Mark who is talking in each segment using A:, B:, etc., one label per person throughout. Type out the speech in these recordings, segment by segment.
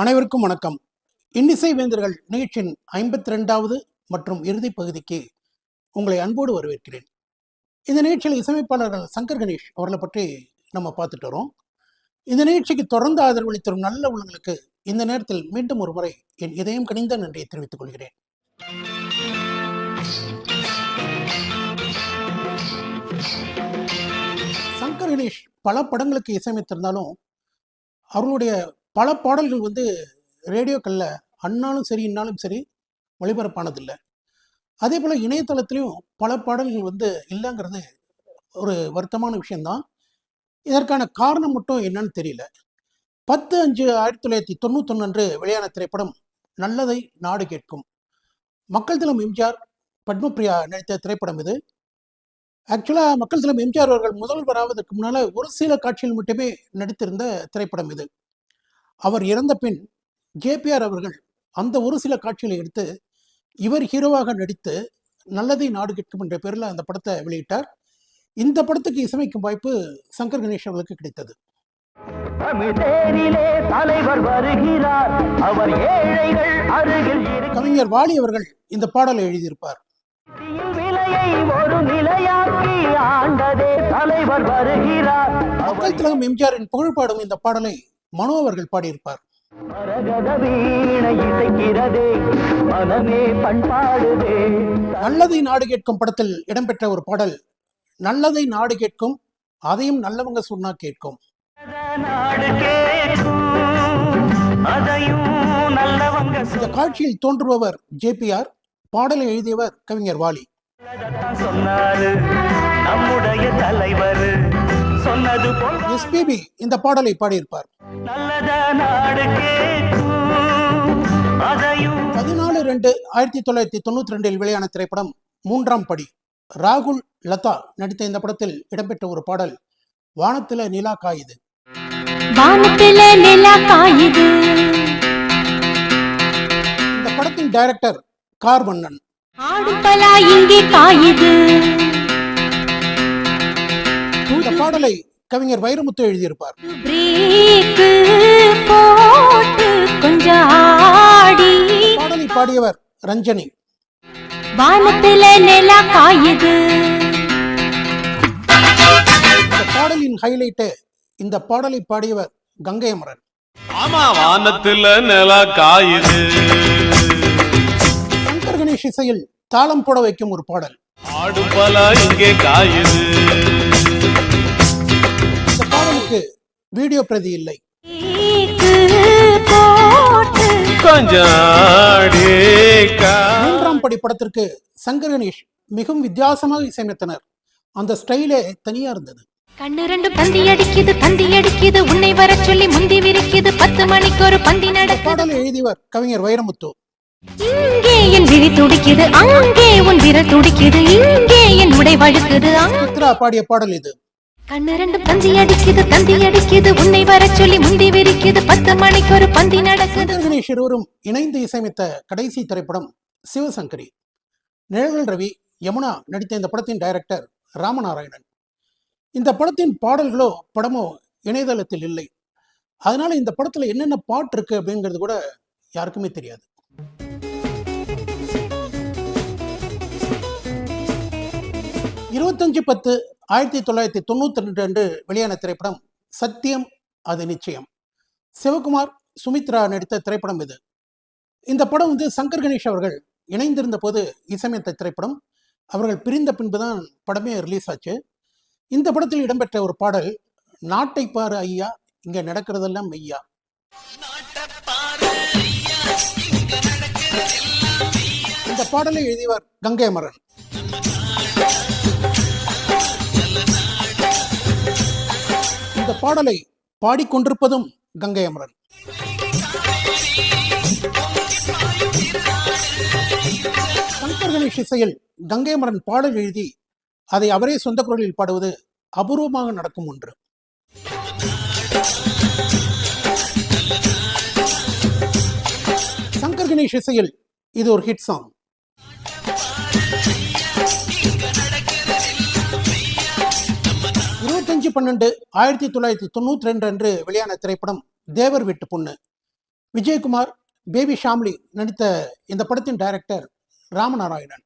A: அனைவருக்கும் வணக்கம். இன்னிசை வேந்தர்கள் நிகழ்ச்சியின் ஐம்பத்தி ரெண்டாவது மற்றும் இறுதி பகுதிக்கு உங்களை அன்போடு வரவேற்கிறேன். இந்த நிகழ்ச்சியில் இசையமைப்பாளர்கள் சங்கர் கணேஷ் அவர்களை பற்றி நம்ம பார்த்துட்டு வரோம். இந்த நிகழ்ச்சிக்கு தொடர்ந்து ஆதரவளித்து வரும் நல்ல உள்ளங்களுக்கு இந்த நேரத்தில் மீண்டும் ஒரு முறை என் இதயம் கனிந்த நன்றியை தெரிவித்துக் கொள்கிறேன். சங்கர் கணேஷ் பல படங்களுக்கு இசையமைத்திருந்தாலும் அவர்களுடைய பல பாடல்கள் வந்து ரேடியோக்களில் அண்ணாலும் சரி இன்னாலும் சரி ஒளிபரப்பானதில்லை அதே போல் இணையதளத்திலையும் பல பாடல்கள் வந்து இல்லைங்கிறது ஒரு வருத்தமான விஷயம்தான். இதற்கான காரணம் மட்டும் என்னன்னு தெரியல. பத்து அஞ்சு ஆயிரத்தி தொள்ளாயிரத்தி தொண்ணூத்தொன்று அன்று வெளியான திரைப்படம் நல்லதை நாடு கேட்கும். மக்கள் தினம் எம்ஜிஆர் பத்மபிரியா நடித்த திரைப்படம் இது. ஆக்சுவலாக மக்கள் தினம் எம்ஜிஆர் அவர்கள் முதல்வராவதற்கு முன்னால் ஒரு சில காட்சிகள் மட்டுமே நடித்திருந்த திரைப்படம் இது. அவர் இறந்த பின் ஜேபிஆர் அவர்கள் அந்த ஒரு சில காட்சிகளை எடுத்து இவர் ஹீரோவாக நடித்து நல்லதை நாடு கேட்கும் என்ற பேரில் அந்த படத்தை வெளியிட்டார். இந்த படத்துக்கு இசையமைக்கும் வாய்ப்பு சங்கர் கணேஷ் அவர்களுக்கு கிடைத்தது. கவிஞர் வாலி அவர்கள் இந்த பாடலை எழுதியிருப்பார். மக்கள் திலகம் எம்ஜிஆரின் புகழ்பாடும் இந்த பாடலை மனோ அவர்கள் பாடியிருப்பார். நல்லதை நாடு கேட்கும் படத்தில் இடம்பெற்ற ஒரு பாடல் நல்லதை நாடு கேட்கும் அதையும் நல்லவங்க சொன்னா கேட்கும். இந்த காட்சியில் தோன்றுபவர் ஜேபிஆர் பாடலை எழுதியவர் கவிஞர் வாலி.
B: தலைவர்
A: எஸ்பிபி இந்த பாடலை பாடியிருப்பார். பதினாலு ரெண்டு ஆயிரத்தி தொள்ளாயிரத்தி தொண்ணூத்தி ரெண்டில் வெளியான திரைப்படம் மூன்றாம் படி. ராகுல் லதா நடித்த இந்த படத்தில் இடம்பெற்ற ஒரு பாடல் வானத்தில நிலா காயுது.
C: வானத்தில நிலா காயுது.
A: இந்த படத்தின் டைரக்டர் கார் வண்ணன்.
C: ஆடும் பலா இங்கே காயுது.
A: இந்த பாடலை கவிஞர் வைரமுத்து எழுதியிருப்பார்.
C: ஆடி
A: பாடலை பாடியவர் ரஞ்சனி.
C: வானத்தில நிலா காயுது.
A: இந்த பாடலின் ஹைலைட்டு இந்த பாடலை பாடியவர் கங்கை அமரன்
D: ஆமா வானத்துல நிலா காயுது.
A: சங்கர் கணேஷ் இசையில் தாளம் போட வைக்கும் ஒரு பாடல்.
D: ஆடும் பலா இங்கே காயுது.
A: பாடலுக்கு வீடியோ பிரதி இல்லை. மூன்றாம் படி படத்திற்கு சங்கர் கணேஷ் மிகவும் வித்தியாசமாக இசையமைத்தனர். அந்த ஸ்டைலே தனியா இருந்தது.
C: கண்ணு ரெண்டு பந்தி அடிக்குது பந்தி அடிக்குது உன்னை வர சொல்லி முந்தி விரிக்குது. பத்து மணிக்கு ஒரு பந்தி நடக்குது.
A: பாடலை எழுதியவர் கவிஞர் வைரமுத்து.
C: இங்கே என் விழி துடிக்குது அங்கே உன் விரல் துடிக்குது. இங்கே என் உடை வழுக்குது
A: சித்ரா பாடிய பாடல் இது.
C: கண்ணரண்டு பந்தி அடிக்குது தந்தி அடிக்குது. உன்னை வர சொல்லி முந்தி விரிக்குது. பத்து மணிக்கு ஒரு பந்தி நடக்குது.
A: கணேஷ் இருவரும் இணைந்து இசையமைத்த கடைசி திரைப்படம் சிவசங்கரி. நிழல் ரவி யமுனா நடித்த இந்த படத்தின் டைரக்டர் ராமநாராயணன். இந்த படத்தின் பாடல்களோ படமோ இணையதளத்தில் இல்லை. அதனால இந்த படத்துல என்னென்ன பாட்டு இருக்கு அப்படிங்கிறது கூட யாருக்குமே தெரியாது. இருபத்தஞ்சு பத்து ஆயிரத்தி தொள்ளாயிரத்தி தொண்ணூற்றி ரெண்டு அன்று வெளியான திரைப்படம் சத்தியம் அது நிச்சயம். சிவகுமார் சுமித்ரா நடித்த திரைப்படம் இது. இந்த படம் வந்து சங்கர் கணேஷ் அவர்கள் இணைந்திருந்த போது இசையமைத்த திரைப்படம். அவர்கள் பிரிந்த பின்புதான் படமே ரிலீஸ் ஆச்சு. இந்த படத்தில் இடம்பெற்ற ஒரு பாடல் நாட்டை பாரு ஐயா இங்க நடக்கிறதெல்லாம் மெய்யா இந்த பாடலை எழுதியவர் கங்கை அமரன் இந்த பாடலை பாடிக்கொண்டிருப்பதும் கங்கை அமரன். சங்கர் கணேஷ் இசையில் கங்கை அமரன் பாடல் எழுதி அதை அவரே சொந்த குரலில் பாடுவது அபூர்வமாக நடக்கும் ஒன்று. சங்கர் கணேஷ் இசையில் இது ஒரு ஹிட் சாங் இருபத்தஞ்சு பன்னெண்டு ஆயிரத்தி தொள்ளாயிரத்தி தொண்ணூத்தி ரெண்டு அன்று வெளியான திரைப்படம் தேவர் வீட்டு பொண்ணு. விஜயகுமார் பேபி ஷாம்லி நடித்த இந்த படத்தின் டைரக்டர் ராமநாராயணன்.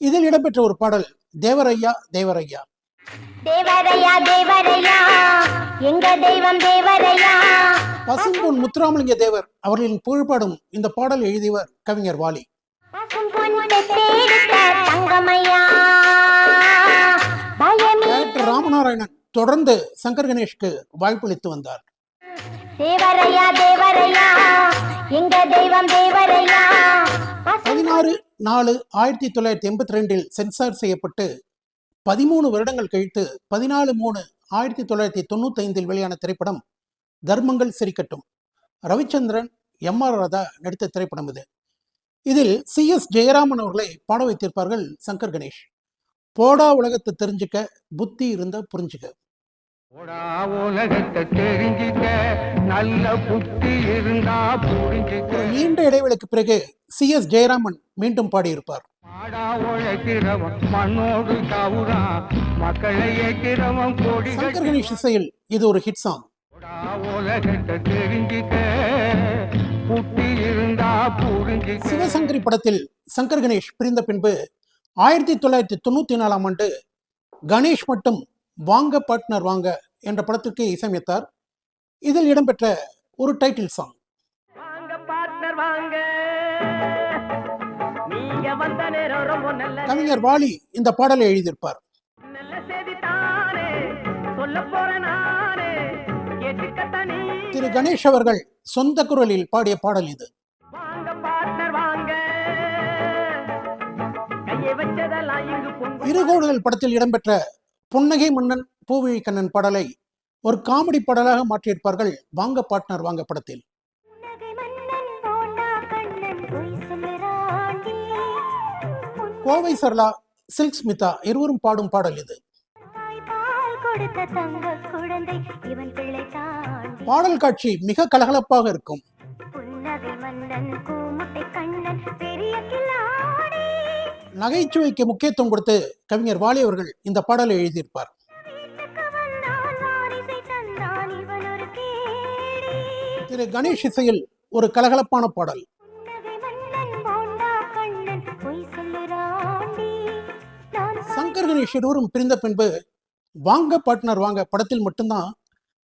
A: இதில் இடம்பெற்ற ஒரு பாடல் தேவரையா தேவரையா
E: தேவரையா தேவரையா எங்க தெய்வம் தேவரையா?
A: பசும்பொன் முத்துராமலிங்க தேவர் அவர்களின் புகழ்பாடும் இந்த பாடல் எழுதியவர் கவிஞர் வாலி. ராமநாராயணன் தொடர்ந்து சங்கர் கணேஷ்க்கு வாய்ப்பளித்து வந்தார்.
E: தேவரையா தேவரையா எங்க தெய்வம் தேவரையா? பசும்
A: பதினாறு நாலு ஆயிரத்தி தொள்ளாயிரத்தி எண்பத்தி ரெண்டில் சென்சார் செய்யப்பட்டு பதிமூணு வருடங்கள் கழித்து பதினாலு மூணு ஆயிரத்தி தொள்ளாயிரத்தி தொண்ணூத்தி ஐந்தில் வெளியான திரைப்படம் தர்மங்கள் சிரிக்கட்டும். ரவிச்சந்திரன் எம் ஆர் ராதா நடித்த திரைப்படம் இது. இதில் சி எஸ் ஜெயராமன் அவர்களை பாட வைத்திருப்பார்கள் சங்கர் கணேஷ். போடா உலகத்தை தெரிஞ்சுக்க புத்தி இருந்தா புரிஞ்சுக்க.
F: போடா உலகத்தை தெரிஞ்சுக்க நல்ல புத்தி இருந்தா புரிஞ்சுக்க.
A: ஒரு நீண்ட இடைவெளிக்கு பிறகு சி. எஸ். ஜெயராமன் மீண்டும் பாடியிருப்பார்.
F: பாடா உழைக்கிறவன் மண்ணோடு கவுறான் மக்களை ஏற்கிறவன் கொடி
A: சங்கர் கணேஷ் இசையில் இது ஒரு ஹிட் சாங்
F: போடா உலகத்தை தெரிஞ்சுக்க புத்தி இருந்தா புரிஞ்சுக்க.
A: சிவசங்கரி படத்தில் சங்கர் கணேஷ் பிரிந்த பின்பு ஆயிரத்தி தொள்ளாயிரத்தி தொண்ணூத்தி நாலாம் ஆண்டு கணேஷ் மட்டும் வாங்க பார்ட்னர் வாங்க என்ற படத்திற்கு இசையமைத்தார். இதில் இடம்பெற்ற ஒரு டைட்டில் சாங் கவிஞர் வாலி இந்த பாடலை எழுதியிருப்பார். திரு கணேஷ் அவர்கள் சொந்த குரலில் பாடிய பாடல் இது. இருகோடுகள் படத்தில் இடம்பெற்ற புன்னகை மன்னன் பூவிழி கண்ணன் பாடலை ஒரு காமெடி பாடலாக மாற்றியிருப்பார்கள் வாங்க பார்ட்னர் வாங்க படத்தில். கோவை சரளா சில்க் ஸ்மிதா இருவரும் பாடும் பாடல் இது. பாடல் காட்சி மிக கலகலப்பாக இருக்கும். நகைச்சுவைக்கு முக்கியத்துவம் கொடுத்து கவிஞர் வாலி அவர்கள் இந்த பாடலை எழுதியிருப்பார். திரு கணேஷ் இசையில் ஒரு கலகலப்பான பாடல். சங்கர் கணேஷ் இருவரும் பிரிந்த பின்பு வாங்க பாட்னர் வாங்க படத்தில் மட்டும்தான்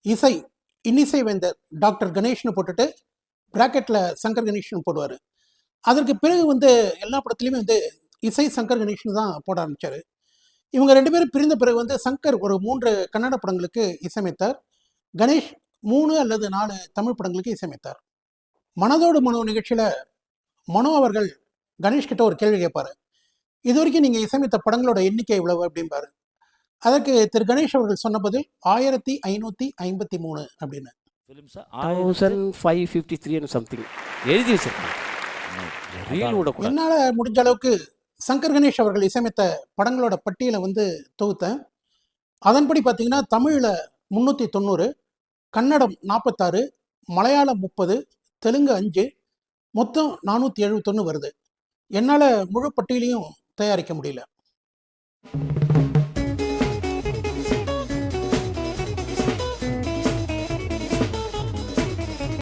A: இசை இன்னிசை வேந்தர் டாக்டர் கணேஷ்னு போட்டுட்டு பிராக்கெட்ல சங்கர் கணேஷ்னு போடுவார். அதற்கு பிறகு வந்து எல்லா படத்துலையுமே வந்து இசை சங்கர் கணேஷ்னு தான் போட ஆரம்பிச்சாரு. இவங்க ரெண்டு பேரும் பிரிந்த பிறகு வந்து சங்கர் ஒரு மூன்று கன்னட படங்களுக்கு இசையமைத்தார். கணேஷ் மூணு அல்லது நாலு தமிழ் படங்களுக்கு இசையமைத்தார். மனதோடு மனோ நிகழ்ச்சியில் மனோ அவர்கள் கணேஷ் கிட்ட ஒரு கேள்வி கேட்பாரு. இது வரைக்கும் நீங்கள் இசையமைத்த படங்களோட எண்ணிக்கை எவ்வளவு? அப்படிம்பாரு. அதற்கு திரு கணேஷ் அவர்கள் சொன்ன பதில் ஆயிரத்தி ஐநூற்றி ஐம்பத்தி மூணு அப்படின்னு. என்னால் முடிஞ்ச அளவுக்கு சங்கர் கணேஷ் அவர்கள் இசையமைத்த படங்களோட பட்டியலை வந்து தொகுத்தேன். அதன்படி பார்த்தீங்கன்னா தமிழில் முந்நூற்றி தொண்ணூறு கன்னடம் நாற்பத்தாறு மலையாளம் முப்பது தெலுங்கு அஞ்சு மொத்தம் நானூற்றி எழுபத்தொன்று வருது. என்னால் முழு பட்டியலையும் தயாரிக்க முடியல.